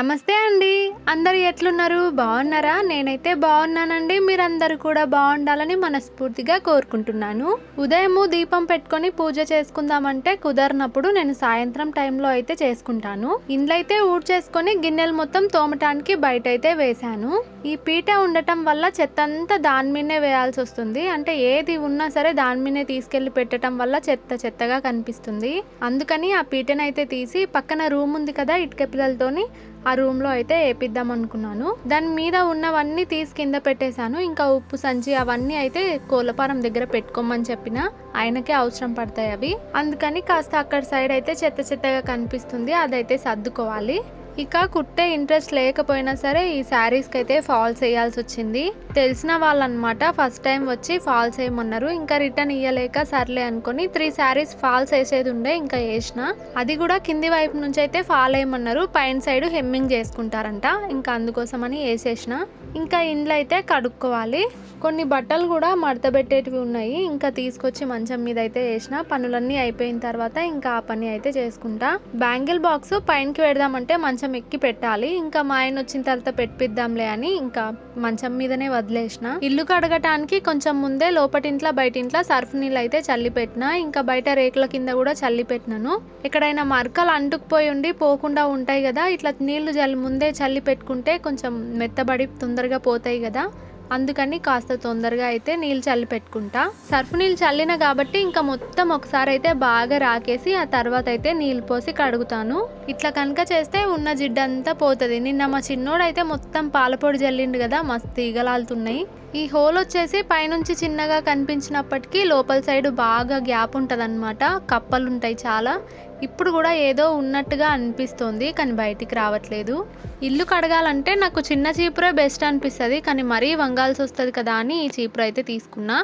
నమస్తే అండి. అందరు ఎట్లున్నారు? బాగున్నారా? నేనైతే బాగున్నానండి. మీరందరూ కూడా బాగుండాలని మనస్ఫూర్తిగా కోరుకుంటున్నాను. ఉదయము దీపం పెట్టుకొని పూజ చేసుకుందామంటే కుదరనప్పుడు నేను సాయంత్రం టైంలో అయితే చేసుకుంటాను. ఇండ్లు అయితే ఊడ్చేసుకొని గిన్నెలు మొత్తం తోమటానికి బయట అయితే వేశాను. ఈ పీట ఉండటం వల్ల చెత్త అంతా దాని మీదే వేయాల్సి వస్తుంది అంటే ఏది ఉన్నా సరే దాని మీదనే తీసుకెళ్ళి పెట్టడం వల్ల చెత్త చెత్తగా కనిపిస్తుంది. అందుకని ఆ పీటనైతే తీసి పక్కన రూమ్ ఉంది కదా ఇటుక పిల్లలతోని ఆ రూమ్లో అయితే వేపిద్దాం అనుకున్నాను. దాని మీద ఉన్నవన్నీ తీసి కింద పెట్టేశాను. ఇంకా ఉప్పు సంచి అవన్నీ అయితే కోలపారం దగ్గర పెట్టుకోమని చెప్పిన ఆయనకే అవసరం పడతాయి అవి. అందుకని కాస్త అక్కడ సైడ్ అయితే చెత్త చెత్తగా కనిపిస్తుంది. అదైతే సర్దుకోవాలి. ఇక కుట్టే ఇంట్రెస్ట్ లేకపోయినా సరే ఈ శారీస్కి అయితే ఫాల్స్ వేయాల్సి వచ్చింది తెలిసిన వాళ్ళు అనమాట ఫస్ట్ టైం వచ్చి ఫాల్స్ వేయమన్నారు. ఇంకా రిటర్న్ ఇయ్యలేక సర్లే అనుకొని త్రీ శారీస్ ఫాల్స్ వేసేది ఉండే ఇంకా వేసిన. అది కూడా కింది వైపు నుంచి అయితే ఫాల్ వేయమన్నారు. పైన సైడ్ హెమ్మింగ్ చేసుకుంటారంట. ఇంకా అందుకోసమని వేసేసిన. ఇంకా ఇండ్లు అయితే కడుక్కోవాలి. కొన్ని బట్టలు కూడా మడతబెట్టేటివి ఉన్నాయి. ఇంకా తీసుకొచ్చి మంచం మీద అయితే వేసిన. పనులన్నీ అయిపోయిన తర్వాత ఇంకా ఆ పని అయితే చేసుకుంటా. బ్యాంగిల్ బాక్స్ పైనకి పెడదామంటే మంచం ఎక్కి పెట్టాలి. ఇంకా మా ఆయన వచ్చిన తర్వాత పెట్టిద్దాంలే అని ఇంకా మంచం మీదనే వదిలేసిన. ఇల్లు కడగటానికి కొంచెం ముందే లోపటింట్లో బయటింట్లో సర్ఫ్ నీళ్ళు అయితే చల్లి పెట్టిన ఇంకా బయట రేకుల కింద కూడా చల్లి పెట్టినాను ఎక్కడైనా మరకలు అంటుకుపోయి ఉండి పోకుండా ఉంటాయి కదా. ఇట్లా నీళ్ళు జల్లి ముందే చల్లి పెట్టుకుంటే కొంచెం మెత్తబడి తొందరగా పోతాయి కదా. అందుకని కాస్త తొందరగా అయితే నీళ్ళు చల్లి పెట్టుకుంటా. సర్ఫ్ నీళ్ళు చల్లిన కాబట్టి ఇంకా మొత్తం ఒకసారి అయితే బాగా రాకేసి ఆ తర్వాత అయితే నీళ్ళు పోసి కడుగుతాను. ఇట్లా కనుక చేస్తే ఉన్న జిడ్డంతా పోతుంది. నిన్న మా చిన్నోడైతే మొత్తం మొత్తం పాలపొడి జల్లిండు కదా మస్తు ఈగలాలుతున్నాయి ఈ హోల్ వచ్చేసి పైనుంచి చిన్నగా కనిపించినప్పటికీ లోపల సైడ్ బాగా గ్యాప్ ఉంటుంది కప్పలు ఉంటాయి చాలా. ఇప్పుడు కూడా ఏదో ఉన్నట్టుగా అనిపిస్తోంది కానీ బయటికి రావట్లేదు. ఇల్లు కడగాలంటే నాకు చిన్న చీపురే బెస్ట్ అనిపిస్తుంది కానీ మరీ వంగాల్సి వస్తుంది కదా అని ఈ చీపురు అయితే తీసుకున్నా.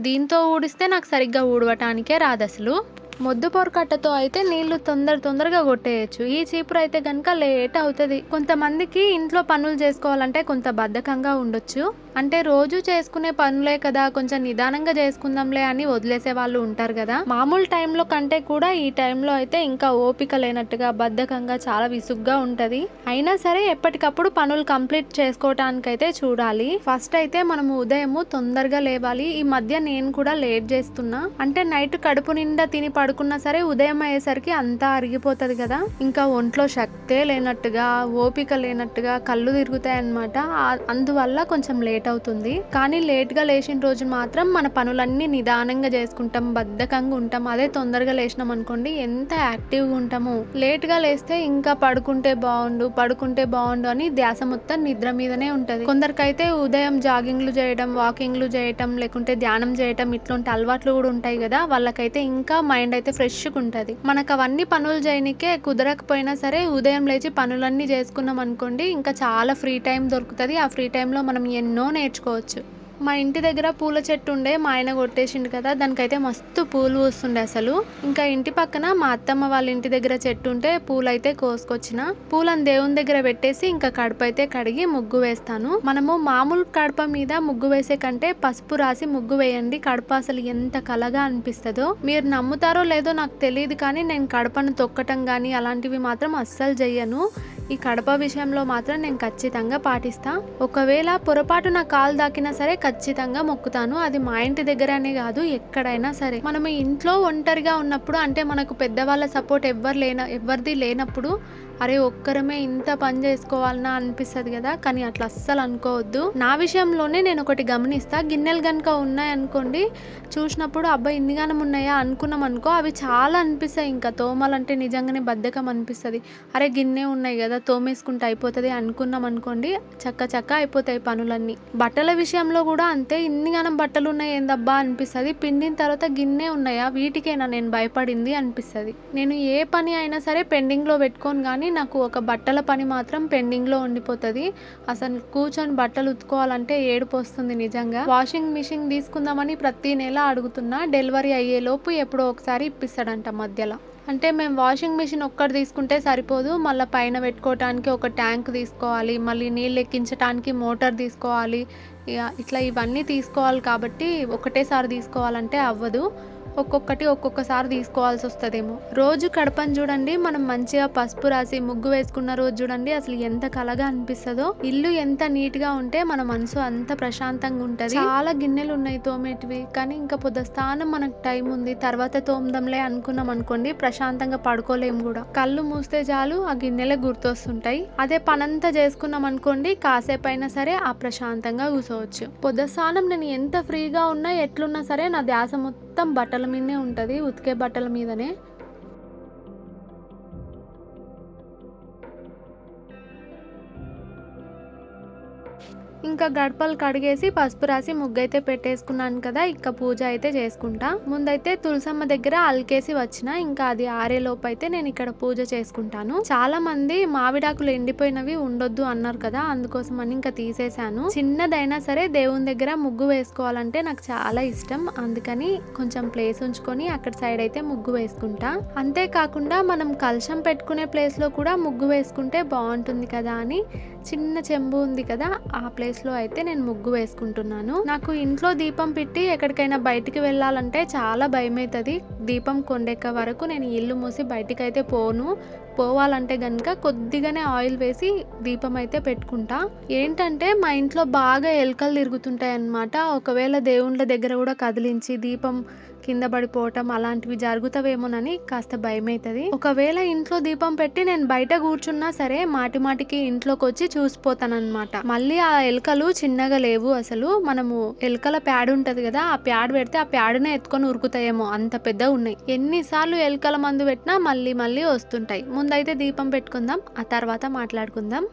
దీంతో ఊడిస్తే నాకు సరిగ్గా ఊడవటానికే రాదు అసలు మొద్దు పొరకట్టతో అయితే నీళ్ళు తొందర తొందరగా కొట్టేయచ్చు. ఈ చీపురు అయితే కనుక లేట్ అవుతుంది. కొంతమందికి ఇంట్లో పనులు చేసుకోవాలంటే కొంత బద్ధకంగా ఉండొచ్చు. అంటే రోజు చేసుకునే పనులే కదా కొంచెం నిదానంగా చేసుకుందాంలే అని వదిలేసే వాళ్ళు ఉంటారు కదా. మామూలు టైంలో కంటే కూడా ఈ టైంలో అయితే ఇంకా ఓపిక లేనట్టుగా బద్ధకంగా చాలా విసుగ్గా ఉంటది. అయినా సరే ఎప్పటికప్పుడు పనులు కంప్లీట్ చేసుకోవటానికైతే చూడాలి. ఫస్ట్ అయితే మనము ఉదయము తొందరగా లేవాలి. ఈ మధ్య నేను కూడా లేట్ చేస్తున్నా. అంటే నైట్ కడుపు నిండా తిని పడుకున్నా సరే ఉదయం అయ్యేసరికి అంతా అరిగిపోతుంది కదా. ఇంకా ఒంట్లో శక్తే లేనట్టుగా ఓపిక లేనట్టుగా కళ్ళు తిరుగుతాయి అన్నమాట అందువల్ల కొంచెం లేట్ అవుతుంది. కానీ లేట్గా లేచిన రోజు మాత్రం మన పనులన్నీ నిదానంగా చేసుకుంటాం బద్ధకంగా ఉంటాం. అదే తొందరగా లేచినాం అనుకోండి ఎంత యాక్టివ్గా ఉంటాము. లేట్గా లేస్తే ఇంకా పడుకుంటే బాగుండు పడుకుంటే బాగుండు అని ధ్యాస మొత్తం నిద్ర మీదనే ఉంటుంది. కొందరికైతే ఉదయం జాగింగ్లు చేయడం వాకింగ్లు చేయటం లేకుంటే ధ్యానం చేయటం ఇట్లాంటి అలవాట్లు కూడా ఉంటాయి కదా. వాళ్ళకైతే ఇంకా మైండ్ అయితే ఫ్రెష్గా ఉంటుంది. మనకు అవన్నీ పనులు చేయనికే కుదరకపోయినా సరే ఉదయం లేచి పనులన్నీ చేసుకున్నాం అనుకోండి ఇంకా చాలా ఫ్రీ టైం దొరుకుతుంది. ఆ ఫ్రీ టైంలో మనం ఎన్నో నేర్చుకోవచ్చు. మా ఇంటి దగ్గర పూల చెట్టు ఉండే మా ఆయన కొట్టేసిండు కదా దానికైతే మస్తు పూలు పూస్తుండే అసలు. ఇంకా ఇంటి పక్కన మా అత్తమ్మ వాళ్ళ ఇంటి దగ్గర చెట్టు ఉంటే పూలైతే కోసుకొచ్చిన. పూలను దేవుని దగ్గర పెట్టేసి ఇంకా కడుపు అయితే కడిగి ముగ్గు వేస్తాను. మనము మామూలు కడప మీద ముగ్గు వేసే కంటే పసుపు రాసి ముగ్గు వేయండి. కడప అసలు ఎంత కలగా అనిపిస్తుందో. మీరు నమ్ముతారో లేదో నాకు తెలియదు కానీ నేను కడపను తొక్కటం కానీ అలాంటివి మాత్రం అస్సలు చెయ్యను ఈ కడప విషయంలో మాత్రం నేను ఖచ్చితంగా పాటిస్తా. ఒకవేళ పొరపాటు నా కాలు దాకినా సరే ఖచ్చితంగా మొక్కుతాను. అది మా ఇంటి దగ్గరనే కాదు ఎక్కడైనా సరే. మనం ఇంట్లో ఒంటరిగా ఉన్నప్పుడు అంటే మనకు పెద్దవాళ్ళ సపోర్ట్ ఎవ్వరు లేన ఎవరిది లేనప్పుడు అరే ఒక్కరమే ఇంత పని చేసుకోవాలన్నా అనిపిస్తుంది కదా కానీ అట్లా అస్సలు అనుకోవద్దు. నా విషయంలోనే నేను ఒకటి గమనిస్తా. గిన్నెలు కనుక ఉన్నాయనుకోండి చూసినప్పుడు అబ్బాయి ఇన్నిగానం ఉన్నాయా? అనుకున్నాం అనుకో అవి చాలా అనిపిస్తాయి ఇంకా. తోమాలంటే నిజంగానే బద్ధకం అనిపిస్తుంది. అరే గిన్నె ఉన్నాయి కదా తోమేసుకుంటే అయిపోతుంది అనుకున్నాం అనుకోండి చక్క చక్క అయిపోతాయి పనులన్నీ. బట్టల విషయంలో కూడా అంతే. ఇన్నిగానం బట్టలు ఉన్నాయి ఏందబ్బా అనిపిస్తుంది. పిండిన తర్వాత గిన్నె ఉన్నాయా? వీటికేనా? నేను భయపడింది అనిపిస్తుంది. నేను ఏ పని అయినా సరే పెండింగ్లో పెట్టుకోను కానీ నాకు ఒక బట్టల పని మాత్రం పెండింగ్లో ఉండిపోతుంది. అసలు కూర్చొని బట్టలు ఉతుకోవాలంటే ఏడుపు వస్తుంది నిజంగా. వాషింగ్ మిషన్ తీసుకుందామని ప్రతి నెల అడుగుతున్నా డెలివరీ అయ్యేలోపు ఎప్పుడో ఒకసారి ఇప్పిస్తాడంట మధ్యలో. అంటే మేము వాషింగ్ మిషన్ ఒక్కటి తీసుకుంటే సరిపోదు మళ్ళీ పైన పెట్టుకోవటానికి ఒక ట్యాంక్ తీసుకోవాలి మళ్ళీ నీళ్ళు ఎక్కించడానికి మోటార్ తీసుకోవాలి ఇట్లా ఇవన్నీ తీసుకోవాలి కాబట్టి ఒకటేసారి తీసుకోవాలంటే అవ్వదు. ఒక్కొక్కటి ఒక్కొక్కసారి తీసుకోవాల్సి వస్తుందేమో. రోజు కడపని చూడండి మనం మంచిగా పసుపు రాసి ముగ్గు వేసుకున్న రోజు చూడండి అసలు ఎంత కలగా అనిపిస్తుందో. ఇల్లు ఎంత నీట్గా ఉంటే మన మనసు అంత ప్రశాంతంగా ఉంటది. చాలా గిన్నెలు ఉన్నాయి తోమేటివి కానీ ఇంకా పొద్దు స్థానం మనకు టైం ఉంది. తర్వాత తోమదంలే అనుకున్నాం అనుకోండి ప్రశాంతంగా పడుకోలేము కూడా. కళ్ళు మూస్తే చాలు ఆ గిన్నెలే గుర్తొస్తుంటాయి. అదే పనంతా చేసుకున్నాం అనుకోండి కాసేపు అయినా సరే ఆ ప్రశాంతంగా కూర్చోవచ్చు. పొద్దు స్థానం నేను ఎంత ఫ్రీగా ఉన్నా ఎట్లున్నా సరే నా ధ్యాస మొత్తం బట్టలు బట్టల మీదనే ఉంటుంది. ఉతికే బట్టల మీదనే. ఇంకా గడపలు కడిగేసి పసుపు రాసి ముగ్గు అయితే పెట్టేసుకున్నాను కదా ఇంకా పూజ అయితే చేసుకుంటా. ముందైతే తులసమ్మ దగ్గర అల్కేసి వచ్చిన ఇంకా అది ఆరేలోపు అయితే నేను ఇక్కడ పూజ చేసుకుంటాను. చాలా మంది మామిడాకులు ఎండిపోయినవి ఉండొద్దు అన్నారు కదా అందుకోసం అని ఇంకా తీసేశాను. చిన్నదైనా సరే దేవుని దగ్గర ముగ్గు వేసుకోవాలంటే నాకు చాలా ఇష్టం. అందుకని కొంచెం ప్లేస్ ఉంచుకొని అక్కడ సైడ్ అయితే ముగ్గు వేసుకుంటా. అంతేకాకుండా మనం కలశం పెట్టుకునే ప్లేస్లో కూడా ముగ్గు వేసుకుంటే బాగుంటుంది కదా అని చిన్న చెంబు ఉంది కదా ఆ ప్లేస్ లో అయితే నేను ముగ్గు వేసుకుంటున్నాను. నాకు ఇంట్లో దీపం పెట్టి ఎక్కడికైనా బయటికి వెళ్ళాలంటే చాలా భయం అవుతుంది దీపం కొండెక్క వరకు నేను ఇల్లు మూసి బయటికి అయితే పోను. పోవాలంటే గనుక కొద్దిగానే ఆయిల్ వేసి దీపం అయితే పెట్టుకుంటా. ఏంటంటే మా ఇంట్లో బాగా ఎలుకలు తిరుగుతుంటాయి అన్నమాట ఒకవేళ దేవుళ్ళ దగ్గర కూడా కదిలించి దీపం కింద పడిపోవటం అలాంటివి జరుగుతావేమోనని కాస్త భయం అవుతుంది ఒకవేళ ఇంట్లో దీపం పెట్టి నేను బయట కూర్చున్నా సరే మాటి మాటికి ఇంట్లోకి వచ్చి చూసిపోతానన్నమాట. మళ్ళీ ఆ ఎలుకలు చిన్నగా లేవు అసలు. మనము ఎలుకల ప్యాడ్ ఉంటది కదా ఆ ప్యాడ్ పెడితే ఆ ప్యాడ్నే ఎత్తుకొని ఉరుకుతాయేమో. అంత పెద్దగా ఉన్నాయి. ఎన్నిసార్లు ఎలుకల మందు పెట్టినా మళ్ళీ మళ్ళీ వస్తుంటాయి. ముందైతే దీపం పెట్టుకుందాం ఆ తర్వాత మాట్లాడుకుందాం.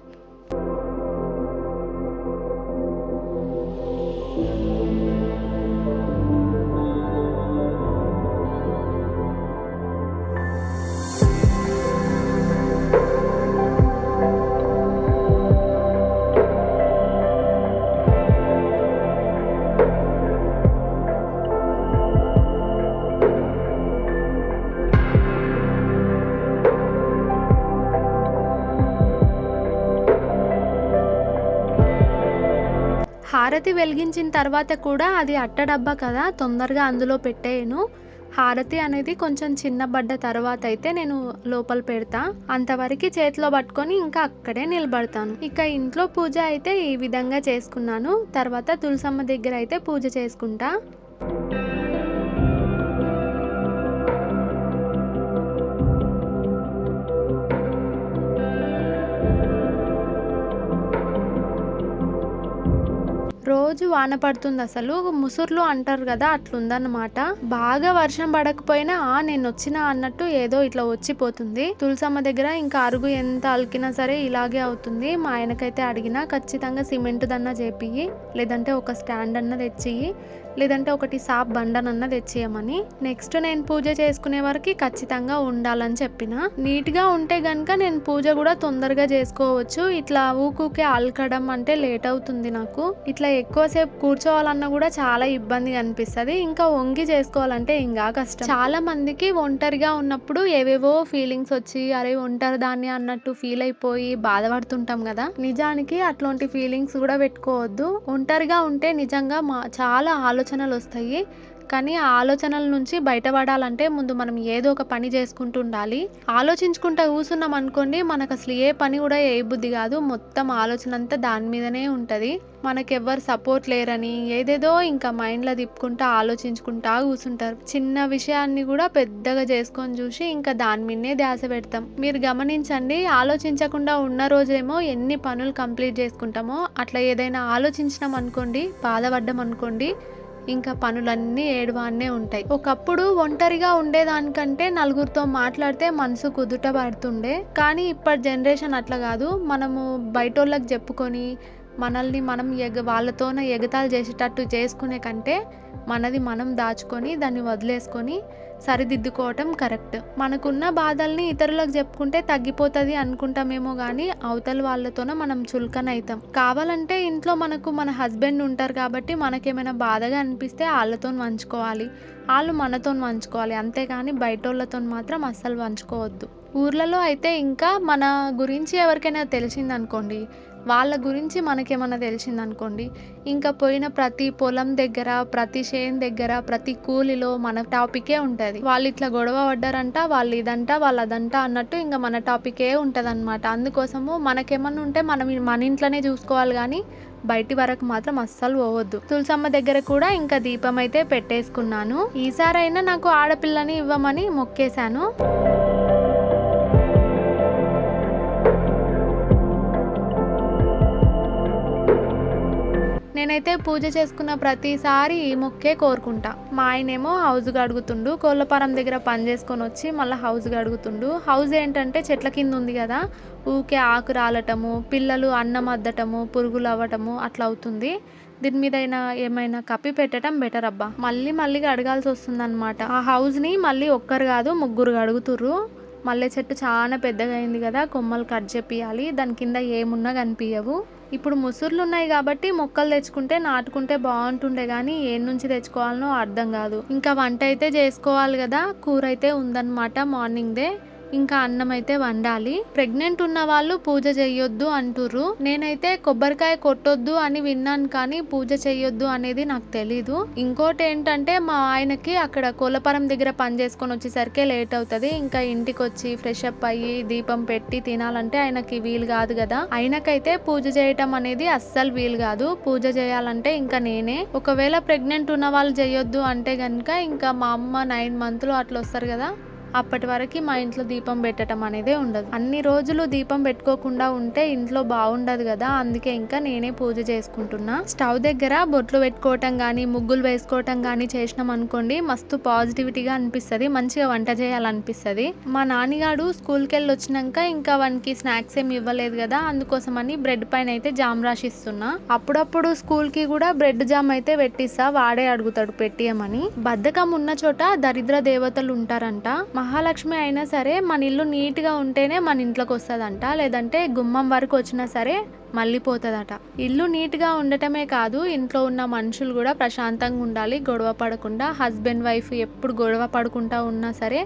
హారతి వెలిగించిన తర్వాత కూడా అది అట్టడబ్బా కదా తొందరగా అందులో పెట్టేయను. హారతి అనేది కొంచెం చిన్నబడ్డ తర్వాత అయితే నేను లోపల పెడతా. అంతవరకు చేతిలో పట్టుకొని ఇంకా అక్కడే నిలబడతాను. ఇక ఇంట్లో పూజ అయితే ఈ విధంగా చేసుకున్నాను. తర్వాత తులసమ్మ దగ్గర అయితే పూజ చేసుకుంటా. రోజు వాన పడుతుంది అసలు. ముసుర్లు అంటారు కదా అట్లుందన్నమాట. బాగా వర్షం పడకపోయినా ఆ నేను వచ్చినా అన్నట్టు ఏదో ఇట్లా వచ్చిపోతుంది. తులసమ్మ దగ్గర ఇంకా అరుగు ఎంత అలికినా సరే ఇలాగే అవుతుంది. మా ఆయనకైతే అడిగినా ఖచ్చితంగా సిమెంట్ దన్నా చేపియి లేదంటే ఒక స్టాండ్ అన్న తెచ్చియి లేదంటే ఒకటి సాప్ బండనన్న తెచ్చేయమని నెక్స్ట్ నేను పూజ చేసుకునే వరకు ఖచ్చితంగా ఉండాలని చెప్పిన. నీట్గా ఉంటే గనక నేను పూజ కూడా తొందరగా చేసుకోవచ్చు. ఇట్లా ఊకూకే అలకడం అంటే లేట్ అవుతుంది నాకు. ఇట్లా ఎక్కువ ఎక్కువసేపు కూర్చోవాలన్నా కూడా చాలా ఇబ్బందిగా అనిపిస్తుంది. ఇంకా వంగి చేసుకోవాలంటే ఇంకా కష్టం. చాలా మందికి ఒంటరిగా ఉన్నప్పుడు ఏవేవో ఫీలింగ్స్ వచ్చి అరే ఒంటరి దాన్ని అన్నట్టు ఫీల్ అయిపోయి బాధపడుతుంటాం కదా. నిజానికి అట్లాంటి ఫీలింగ్స్ కూడా పెట్టుకోవద్దు. ఒంటరిగా ఉంటే నిజంగా మా చాలా ఆలోచనలు వస్తాయి. కానీ ఆ ఆలోచనల నుంచి బయటపడాలంటే ముందు మనం ఏదో ఒక పని చేసుకుంటూ ఉండాలి ఆలోచించుకుంటా కూర్చున్నాం అనుకోండి మనకు అసలు ఏ పని కూడా ఏ బుద్ధి కాదు. మొత్తం ఆలోచన అంతా దాని మీదనే ఉంటుంది. మనకెవ్వరు సపోర్ట్ లేరని ఏదేదో ఇంకా మైండ్లో తిప్పుకుంటా ఆలోచించుకుంటా కూర్చుంటారు. చిన్న విషయాన్ని కూడా పెద్దగా చేసుకొని చూసి ఇంకా దాని మీదనే ధ్యాస పెడతాం. మీరు గమనించండి ఆలోచించకుండా ఉన్న రోజేమో ఎన్ని పనులు కంప్లీట్ చేసుకుంటామో అట్లా ఏదైనా ఆలోచించినాం అనుకోండి బాధపడ్డాం అనుకోండి ఇంకా పనులన్నీ ఏడవాన్నే ఉంటాయి. ఒకప్పుడు ఒంటరిగా ఉండేదానికంటే నలుగురితో మాట్లాడితే మనసు కుదుట పడుతుండే కానీ ఇప్పటి జనరేషన్ అట్లా కాదు. మనము బయటోళ్ళకి చెప్పుకొని మనల్ని మనం ఎగ వాళ్ళతోనే ఎగతాలు చేసేటట్టు చేసుకునే కంటే మనది మనం దాచుకొని దాన్ని వదిలేసుకొని సరిదిద్దుకోవటం కరెక్ట్. మనకున్న బాధల్ని ఇతరులకు చెప్పుకుంటే తగ్గిపోతుంది అనుకుంటామేమో కానీ అవతల వాళ్ళతోనే మనం చులకన అవుతాం కావాలంటే ఇంట్లో మనకు మన హస్బెండ్ ఉంటారు కాబట్టి మనకేమైనా బాధగా అనిపిస్తే వాళ్ళతో పంచుకోవాలి వాళ్ళు మనతో పంచుకోవాలి అంతేగాని బయట వాళ్ళతో మాత్రం అస్సలు పంచుకోవద్దు ఊర్లలో అయితే ఇంకా మన గురించి ఎవరికైనా తెలిసిందనుకోండి వాళ్ళ గురించి మనకేమన్నా తెలిసిందనుకోండి ఇంకా పోయిన ప్రతి పొలం దగ్గర ప్రతి చేను దగ్గర ప్రతి కూలిలో మన టాపికే ఉంటుంది. వాళ్ళు ఇట్లా గొడవ పడ్డారంట వాళ్ళు ఇదంట వాళ్ళు అదంట అన్నట్టు ఇంకా మన టాపికే ఉంటుంది అనమాట అందుకోసము మనకేమన్నా ఉంటే మనం మన ఇంట్లోనే చూసుకోవాలి కానీ బయటి వరకు మాత్రం అస్సలు పోవద్దు. తులసమ్మ దగ్గర కూడా ఇంకా దీపం అయితే పెట్టేసుకున్నాను. ఈసారైనా నాకు ఆడపిల్లని ఇవ్వమని మొక్కేశాను. నేనైతే పూజ చేసుకున్న ప్రతిసారి ఈ మొక్కే కోరుకుంటా. మా ఆయనేమో హౌస్ గడుగుతుండు కోళ్ళపారం దగ్గర పని చేసుకొని వచ్చి మళ్ళీ హౌస్ గడుగుతుండు హౌస్ ఏంటంటే చెట్ల కింద ఉంది కదా ఊకే ఆకు రాలటము పిల్లలు అన్నం అద్దటము పురుగులు అవ్వటము అట్లా అవుతుంది. దీని మీద అయినా ఏమైనా కప్పి పెట్టడం బెటర్ అబ్బా. మళ్ళీ మళ్ళీ అడగాల్సి వస్తుంది అనమాట ఆ హౌస్ని మళ్ళీ ఒక్కరు కాదు ముగ్గురు అడుగుతుర్రు. మల్లె చెట్టు చాలా పెద్దగా అయింది కదా కొమ్మలు కట్ చేపియాలి దాని కింద ఏమున్నా కనిపించవు ఇప్పుడు ముసుర్లు ఉన్నాయి కాబట్టి మొక్కలు తెచ్చుకుంటే నాటుకుంటే బాగుంటుండే కానీ ఏ నుంచి తెచ్చుకోవాలనో అర్థం కాదు. ఇంకా వంట అయితే చేసుకోవాలి కదా కూర అయితే ఉందన్నమాట మార్నింగ్దే ఇంకా అన్నం అయితే వండాలి. ప్రెగ్నెంట్ ఉన్న వాళ్ళు పూజ చేయొద్దు అంటుర్రు. నేనైతే కొబ్బరికాయ కొట్టొద్దు అని విన్నాను కానీ పూజ చేయొద్దు అనేది నాకు తెలీదు. ఇంకోటి ఏంటంటే మా ఆయనకి అక్కడ కోలపురం దగ్గర పని చేసుకొని వచ్చేసరికి లేట్ అవుతుంది. ఇంకా ఇంటికి వచ్చి ఫ్రెష్ అప్ అయ్యి దీపం పెట్టి తినాలంటే ఆయనకి వీలు కాదు కదా. ఆయనకైతే పూజ చేయటం అనేది అస్సలు వీలు కాదు. పూజ చేయాలంటే ఇంకా నేనే. ఒకవేళ ప్రెగ్నెంట్ ఉన్న వాళ్ళు చేయొద్దు అంటే కనుక ఇంకా మా అమ్మ నైన్ మంత్లు అట్లా వస్తారు కదా. అప్పటి వరకు మా ఇంట్లో దీపం పెట్టడం అనేది ఉండదు. అన్ని రోజులు దీపం పెట్టుకోకుండా ఉంటే ఇంట్లో బాగుండదు కదా అందుకే ఇంకా నేనే పూజ చేసుకుంటున్నా. స్టవ్ దగ్గర బొట్లు పెట్టుకోవటం కానీ ముగ్గులు వేసుకోవటం కానీ చేసినాం అనుకోండి మస్తు పాజిటివిటీగా అనిపిస్తుంది మంచిగా వంట చేయాలనిపిస్తుంది. మా నాన్నగాడు స్కూల్కి వెళ్ళి వచ్చినాక ఇంకా వానికి స్నాక్స్ ఏమి ఇవ్వలేదు కదా అందుకోసమని బ్రెడ్ పైన అయితే జామ్ రాసిస్తున్నా. అప్పుడప్పుడు స్కూల్కి కూడా బ్రెడ్ జామ్ అయితే పెట్టిస్తా వాడే అడుగుతాడు పెట్టియమని. బద్ధకం ఉన్న చోట దరిద్ర దేవతలు ఉంటారంట. మహాలక్ష్మి అయినా సరే మన ఇల్లు నీట్గా ఉంటేనే మన ఇంట్లోకి వస్తుందంట. లేదంటే గుమ్మం వరకు వచ్చినా సరే మళ్ళీ పోతుందట. ఇల్లు నీట్గా ఉండటమే కాదు ఇంట్లో ఉన్న మనుషులు కూడా ప్రశాంతంగా ఉండాలి గొడవ పడకుండా హస్బెండ్ వైఫ్ ఎప్పుడు గొడవ పడుకుంటా ఉన్నా సరే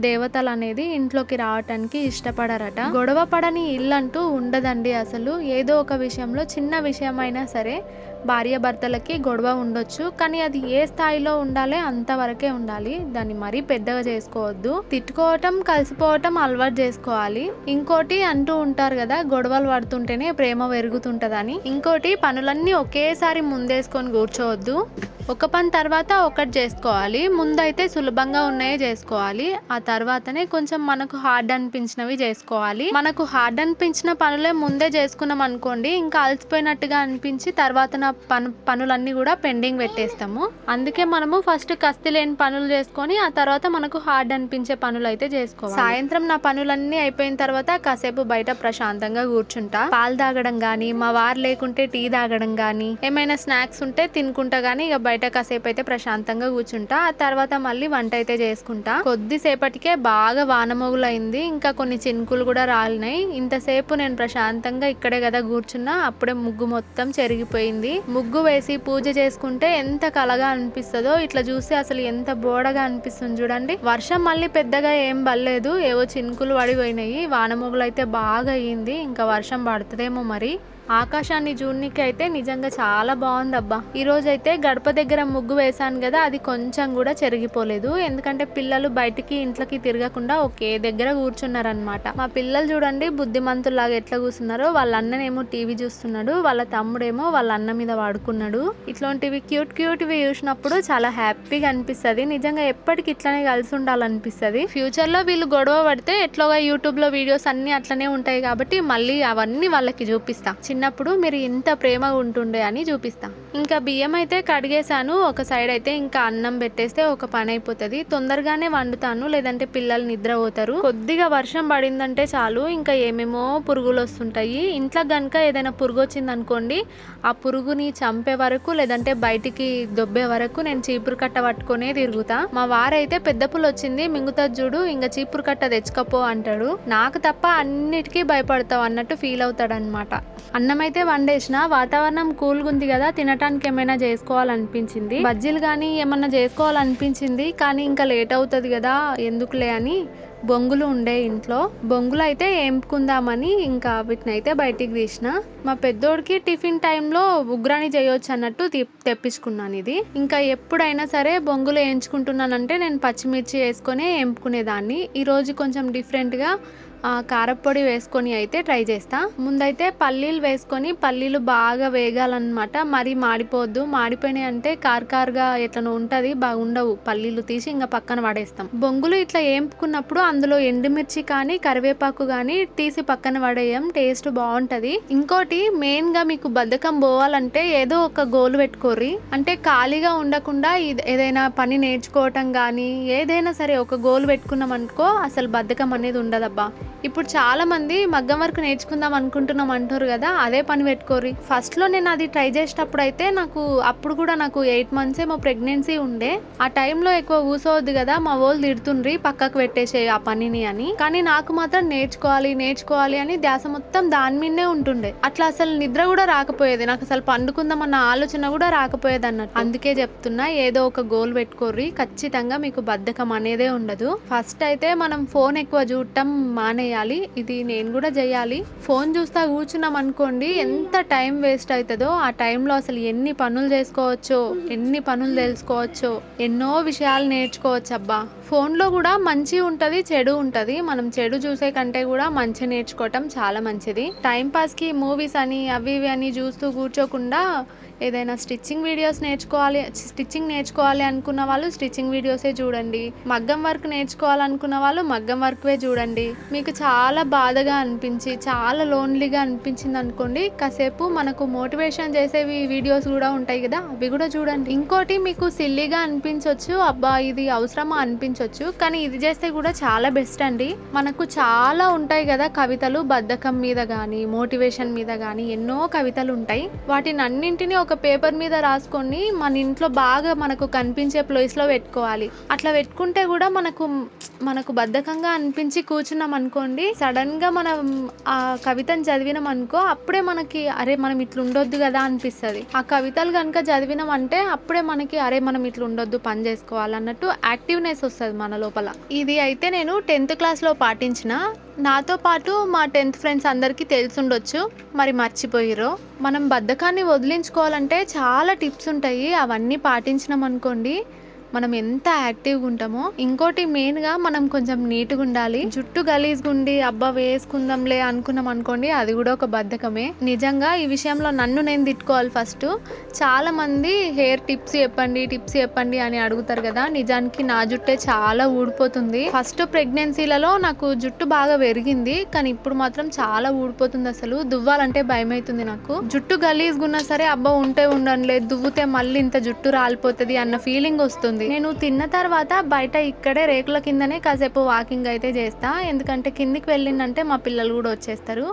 దేవతలు అనేది ఇంట్లోకి రావటానికి ఇష్టపడరట. గొడవ పడని ఇల్లు అంటూ ఉండదండి అసలు. ఏదో ఒక విషయంలో చిన్న విషయమైనా సరే భార్యాభర్తలకి గొడవ ఉండొచ్చు కానీ అది ఏ స్థాయిలో ఉండాలి అంతవరకే ఉండాలి. దాన్ని మరీ పెద్దగా చేసుకోవద్దు. తిట్టుకోవటం కలిసిపోవటం అలవాటు చేసుకోవాలి. ఇంకోటి అంటూ ఉంటారు కదా గొడవలు పడుతుంటేనే ప్రేమ పెరుగుతుంటదని. ఇంకోటి పనులన్నీ ఒకేసారి ముందేసుకొని కూర్చోవద్దు. ఒక పని తర్వాత ఒకటి చేసుకోవాలి. ముందైతే సులభంగా ఉన్నాయే చేసుకోవాలి. ఆ తర్వాతనే కొంచెం మనకు హార్డ్ అనిపించినవి చేసుకోవాలి. మనకు హార్డ్ అనిపించిన పనులే ముందే చేసుకున్నాం అనుకోండి ఇంకా అలసిపోయినట్టుగా అనిపించి తర్వాత నా పను పనులన్నీ కూడా పెండింగ్ పెట్టేస్తాము. అందుకే మనము ఫస్ట్ కస్తి లేని పనులు చేసుకొని ఆ తర్వాత మనకు హార్డ్ అనిపించే పనులు అయితే చేసుకోవాలి. సాయంత్రం నా పనులన్నీ అయిపోయిన తర్వాత కాసేపు బయట ప్రశాంతంగా కూర్చుంటా. పాలు తాగడం గానీ మా వారు లేకుంటే టీ తాగడం గానీ ఏమైనా స్నాక్స్ ఉంటే తినుకుంటా గానీ ఇక బయట కాసేపు అయితే ప్రశాంతంగా కూర్చుంటా. ఆ తర్వాత మళ్ళీ వంట అయితే చేసుకుంటా. కొద్దిసేపటికే బాగా వానమోగులు అయింది ఇంకా కొన్ని చినుకులు కూడా రాలినాయి. ఇంతసేపు నేను ప్రశాంతంగా ఇక్కడే కదా కూర్చున్నా. అప్పుడే ముగ్గు మొత్తం చెరిగిపోయింది. ముగ్గు వేసి పూజ చేసుకుంటే ఎంత కలగా అనిపిస్తుందో ఇట్లా చూస్తే అసలు ఎంత బోడగా అనిపిస్తుంది చూడండి. వర్షం మళ్ళీ పెద్దగా ఏం పడలేదు ఏవో చినుకులు పడిపోయినాయి వానమొగులు అయితే బాగా అయ్యింది ఇంకా వర్షం పడుతుందేమో మరి. ఆకాశాన్ని జూన్నికి అయితే నిజంగా చాలా బాగుంది అబ్బా ఈరోజు అయితే గడప దగ్గర ముగ్గు వేశాను కదా అది కొంచెం కూడా చెరిగిపోలేదు. ఎందుకంటే పిల్లలు బయటికి ఇంట్లోకి తిరగకుండా ఒకే దగ్గర కూర్చున్నారనమాట మా పిల్లలు చూడండి బుద్ధిమంతులాగా ఎట్లా కూర్చున్నారో వాళ్ళ అన్ననేమో టీవీ చూస్తున్నాడు వాళ్ళ తమ్ముడేమో వాళ్ళ అన్న మీద వాడుకున్నాడు. ఇట్లాంటివి క్యూట్ క్యూట్వి చూసినప్పుడు చాలా హ్యాపీగా అనిపిస్తుంది. నిజంగా ఎప్పటికి ఇట్లనే కలిసి ఉండాలనిపిస్తుంది. ఫ్యూచర్లో వీళ్ళు గొడవ పడితే ఎట్లాగా యూట్యూబ్లో వీడియోస్ అన్ని అట్లనే ఉంటాయి కాబట్టి మళ్ళీ అవన్నీ వాళ్ళకి చూపిస్తా. చిన్నప్పుడు మీరు ఇంత ప్రేమ ఉంటుండే అని చూపిస్తాం. ఇంకా బియ్యం అయితే కడిగేశాను ఒక సైడ్ అయితే ఇంకా అన్నం పెట్టేస్తే ఒక పని అయిపోతుంది. తొందరగానే వండుతాను లేదంటే పిల్లలు నిద్ర పోతారు కొద్దిగా వర్షం పడిందంటే చాలు ఇంకా ఏమేమో పురుగులు వస్తుంటాయి. ఇంట్లో గనుక ఏదైనా పురుగు వచ్చింది అనుకోండి ఆ పురుగుని చంపే వరకు లేదంటే బయటికి దొబ్బే వరకు నేను చీపురు కట్ట పట్టుకునే తిరుగుతా. మా వారైతే పెద్ద పులు వచ్చింది మింగుతా చూడు ఇంకా చీపురు కట్ట తెచ్చుకపో అంటాడు. నాకు తప్ప అన్నిటికీ భయపడతావు అన్నట్టు ఫీల్ అవుతాడనమాట అన్నం అయితే వండేసిన వాతావరణం కూల్గా ఉంది కదా తినటానికి ఏమైనా చేసుకోవాలనిపించింది? బజ్జీలు కానీ ఏమన్నా చేసుకోవాలనిపించింది? కానీ ఇంకా లేట్ అవుతుంది కదా ఎందుకులే అని బొంగులు ఉండే ఇంట్లో. బొంగులు అయితే ఏంపుకుందామని ఇంకా వీటిని అయితే బయటికి తీసిన. మా పెద్దోడికి టిఫిన్ టైంలో ఉగ్రాని చేయొచ్చు అన్నట్టు తెప్పించుకున్నాను ఇది. ఇంకా ఎప్పుడైనా సరే బొంగులు వేయించుకుంటున్నానంటే నేను పచ్చిమిర్చి వేసుకొని ఏంపుకునేదాన్ని. ఈరోజు కొంచెం డిఫరెంట్గా కారప్పొడి వేసుకొని అయితే ట్రై చేస్తా. ముందైతే పల్లీలు వేసుకొని పల్లీలు బాగా వేగాలన్నమాట. మరి మాడిపోవద్దు. మాడిపోయినాయి అంటే కార్కార్గా ఎట్లనో ఉంటుంది బాగుండవు పల్లీలు తీసి ఇంకా పక్కన పడేస్తాం బొంగులు ఇట్లా ఏంపుకున్నప్పుడు అందులో ఎండుమిర్చి కానీ కరివేపాకు కానీ తీసి పక్కన పడేయం టేస్ట్ బాగుంటుంది. ఇంకోటి మెయిన్గా మీకు బద్ధకం పోవాలంటే ఏదో ఒక గోలు పెట్టుకోర్రి. అంటే ఖాళీగా ఉండకుండా ఏదైనా పని నేర్చుకోవటం కానీ ఏదైనా సరే ఒక గోల్ పెట్టుకున్నాం అనుకో అసలు బద్ధకం అనేది ఉండదబ్బా. ఇప్పుడు చాలామంది మగ్గం వర్క్ నేర్చుకుందాం అనుకుంటున్నాం అంటారు కదా అదే పని పెట్టుకోర్రి. ఫస్ట్లో నేను అది ట్రై చేసేటప్పుడు అయితే నాకు అప్పుడు కూడా నాకు ఎయిట్ మంత్స్ ఏమో ప్రెగ్నెన్సీ ఉండే. ఆ టైంలో ఎక్కువ ఊసవద్దు కదా మా వాళ్ళు తిడుతుండ్రి పక్కకు పెట్టేసే ఆ పనిని అని. కానీ నాకు మాత్రం నేర్చుకోవాలి నేర్చుకోవాలి అని ధ్యాస మొత్తం దాని మీదనే ఉంటుండే. అట్లా అసలు నిద్ర కూడా రాకపోయేది. నాకు అసలు పండుకుందాం అన్న ఆలోచన కూడా రాకపోయేది అన్నట్టు. అందుకే చెప్తున్నా ఏదో ఒక గోల్ పెట్టుకోర్రి. ఖచ్చితంగా మీకు బద్ధకం అనేదే ఉండదు. ఫస్ట్ అయితే మనం ఫోన్ ఎక్కువ చూడటం వేయాలి ఇది నేను కూడా చేయాలి. ఫోన్ చూస్తా కూర్చున్నాం అనుకోండి ఎంత టైం వేస్ట్ అవుతుందో ఆ టైంలో అసలు ఎన్ని పనులు చేసుకోవచ్చో ఎన్ని పనులు తెలుసుకోవచ్చో ఎన్నో విషయాలు నేర్చుకోవచ్చు అబ్బా. ఫోన్లో కూడా మంచి ఉంటుంది చెడు ఉంటుంది. మనం చెడు చూసే కంటే కూడా మంచి నేర్చుకోవటం చాలా మంచిది. టైం పాస్కి మూవీస్ అని అవి ఇవి అని చూస్తూ కూర్చోకుండా ఏదైనా స్టిచ్చింగ్ వీడియోస్ నేర్చుకోవాలి స్టిచ్చింగ్ నేర్చుకోవాలి అనుకున్న వాళ్ళు స్టిచ్చింగ్ వీడియోసే చూడండి. మగ్గం వర్క్ నేర్చుకోవాలనుకున్న వాళ్ళు మగ్గం వర్క్వే చూడండి. మీకు చాలా బాధగా అనిపించి చాలా లోన్లీగా అనిపించింది అనుకోండి. కాసేపు మనకు మోటివేషన్ చేసేవి వీడియోస్ కూడా ఉంటాయి కదా అవి కూడా చూడండి. ఇంకోటి మీకు సిల్లీగా అనిపించవచ్చు అబ్బా ఇది అవసరమా అనిపించవచ్చు కానీ ఇది చేస్తే కూడా చాలా బెస్ట్ అండి. మనకు చాలా ఉంటాయి కదా కవితలు బద్ధకం మీద కానీ మోటివేషన్ మీద కానీ ఎన్నో కవితలు ఉంటాయి. వాటిని అన్నింటినీ ఒక పేపర్ మీద రాసుకొని మన ఇంట్లో బాగా మనకు కనిపించే ప్లేస్లో పెట్టుకోవాలి. అట్లా పెట్టుకుంటే కూడా మనకు మనకు బద్ధకంగా అనిపించి కూర్చున్నాం అనుకోండి సడన్గా మనం ఆ కవితను చదివినాం అనుకో అప్పుడే మనకి అరే మనం ఇట్లా ఉండొద్దు కదా అనిపిస్తుంది. ఆ కవితలు కనుక చదివినాం అంటే అప్పుడే మనకి అరే మనం ఇట్లా ఉండొద్దు పని చేసుకోవాలన్నట్టు యాక్టివ్నెస్ వస్తుంది మన లోపల. ఇది అయితే నేను టెన్త్ క్లాస్లో పాటించిన నాతో పాటు మా టెన్త్ ఫ్రెండ్స్ అందరికీ తెలిసుండొచ్చు. మరి మర్చిపోయిరో మనం బద్ధకాన్ని వదిలించుకోవాలంటే చాలా టిప్స్ ఉంటాయి. అవన్నీ పాటించినాం అనుకోండి మనం ఎంత యాక్టివ్గా ఉంటామో ఇంకోటి మెయిన్గా మనం కొంచెం నీట్గా ఉండాలి. జుట్టు గలీజ్గా ఉండి అబ్బా వేసుకుందాంలే అనుకున్నాం అనుకోండి అది కూడా ఒక బద్ధకమే. నిజంగా ఈ విషయంలో నన్ను నేను తిట్టుకోవాలి ఫస్ట్. చాలా మంది హెయిర్ టిప్స్ చెప్పండి టిప్స్ చెప్పండి అని అడుగుతారు కదా నిజానికి నా జుట్టే చాలా ఊడిపోతుంది. ఫస్ట్ ప్రెగ్నెన్సీలలో నాకు జుట్టు బాగా పెరిగింది కానీ ఇప్పుడు మాత్రం చాలా ఊడిపోతుంది అసలు. దువ్వాలంటే భయం అవుతుంది నాకు. జుట్టు గలీజ్గా ఉన్నా సరే అబ్బా ఉంటే ఉండనులే దువ్వుతే మళ్ళీ ఇంత జుట్టు రాలిపోతుంది అన్న ఫీలింగ్ వస్తుంది. నేను తిన్న తర్వాత బయట ఇక్కడే రేకుల కిందనే కాసేపు వాకింగ్ అయితే చేస్తా. ఎందుకంటే కిందికి వెళ్ళిందంటే మా పిల్లలు కూడా వచ్చేస్తారు.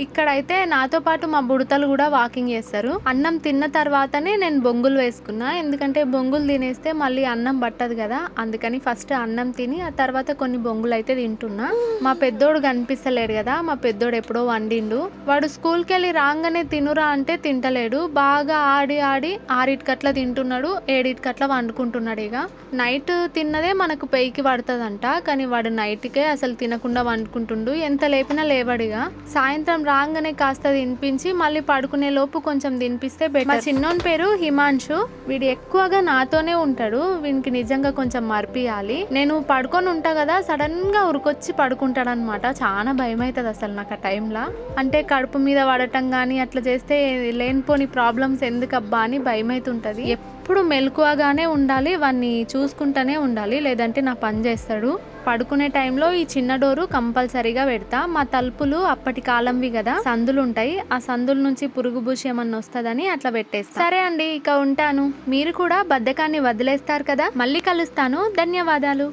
ఇక్కడైతే నాతో పాటు మా బుడతలు కూడా వాకింగ్ చేస్తారు. అన్నం తిన్న తర్వాతనే నేను బొంగులు వేసుకున్నా. ఎందుకంటే బొంగులు తినేస్తే మళ్ళీ అన్నం పట్టదు కదా. అందుకని ఫస్ట్ అన్నం తిని ఆ తర్వాత కొన్ని బొంగులు అయితే తింటున్నా. మా పెద్దోడు కనిపిస్తలేడు కదా. మా పెద్దోడు ఎప్పుడో వండిండు. వాడు స్కూల్కి వెళ్ళి రాగానే తినురా అంటే తింటలేడు. బాగా ఆడి ఆడి ఆరిటికట్లా తింటున్నాడు ఏడిటికట్లా వండుకుంటున్నాడు ఇక. నైట్ తిన్నదే మనకు పెయికి పడుతుందంట. కానీ వాడు నైట్కే అసలు తినకుండా వండుకుంటుండు. ఎంత లేపినా లేవాడిగా సాయంత్రం రాగానే కాస్త తినిపించి మళ్ళీ పడుకునే లోపు కొంచెం తినిపిస్తే బెటర్ మా చిన్నోని పేరు హిమాంశు వీడు ఎక్కువగా నాతోనే ఉంటాడు. వీనికి నిజంగా కొంచెం మర్పియాలి. నేను పడుకొని ఉంటా కదా సడన్గా ఉరికొచ్చి పడుకుంటాడు అనమాట చాలా భయం అవుతుంది అసలు నాకు ఆ టైంలో. అంటే కడుపు మీద పడటం కానీ అట్లా చేస్తే లేనిపోని ప్రాబ్లమ్స్ ఎందుకబ్బా అని భయం అవుతుంటుంది ఎప్పుడు మెలకువగానే ఉండాలి వాన్ని చూసుకుంటూనే ఉండాలి లేదంటే నా పని చేస్తాడు. పడుకునే టైంలో ఈ చిన్న డోరు కంపల్సరీగా పెడతా. మా తలుపులు అప్పటి కాలంవి కదా సందులు ఉంటాయి ఆ సందుల నుంచి పురుగు భూషి ఏమన్నా వస్తుందని అట్లా పెట్టేస్తా. సరే అండి ఇక ఉంటాను. మీరు కూడా బద్ధకాన్ని వదిలేస్తారు కదా మళ్ళీ కలుస్తాను. ధన్యవాదాలు.